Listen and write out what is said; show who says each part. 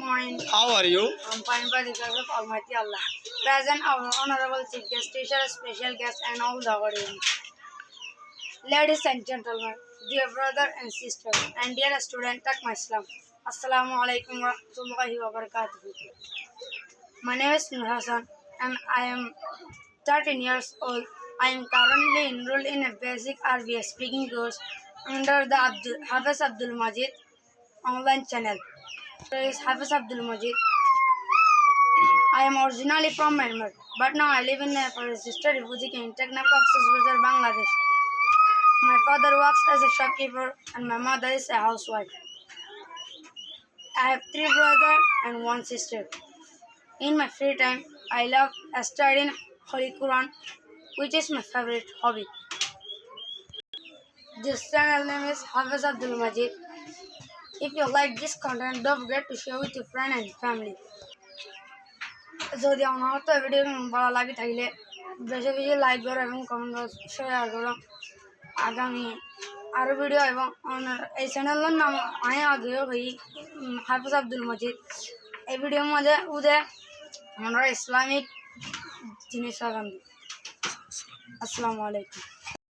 Speaker 1: morning.
Speaker 2: How are you?
Speaker 1: I'm fine by the grace of Almighty Allah. Present our honorable chief guest, teacher, special guest, and all the audience. Ladies and gentlemen, dear brother and sister, and dear student of Islam. Assalamu alaikum wa rahmatullahi wa barakatuh. My name is Nur Hassan, and I am 13 years old. I am currently enrolled in a basic RBS speaking course under the Abdul, Hafiz Abdul Majid online channel. Is Hafiz Abdul Majid. I am originally from Myanmar, but now I live in a registered refugee in Techno Cox's Bazar, Bangladesh. My father works as a shopkeeper and my mother is a housewife. I have three brothers and one sister. In my free time, I love studying Holy Quran, which is my favorite hobby. This channel name is Hafiz Abdul Majid. If you like this content, don't forget to share with your friend and family. যদি আমার তো video ভালো লাগে থাকলে বেশি বেশি like করো এবং কমেন্ট শেয়ার করো আগামী আরও ভিডিও এবং এই চ্যানেলের নাম আমি আগেও হই হাফিজ আব্দুল মজিদ এই ভিডিওর মধ্যে উদে আমরা ইসলামিক জিনিস আগাম আসসালামু আলাইকুম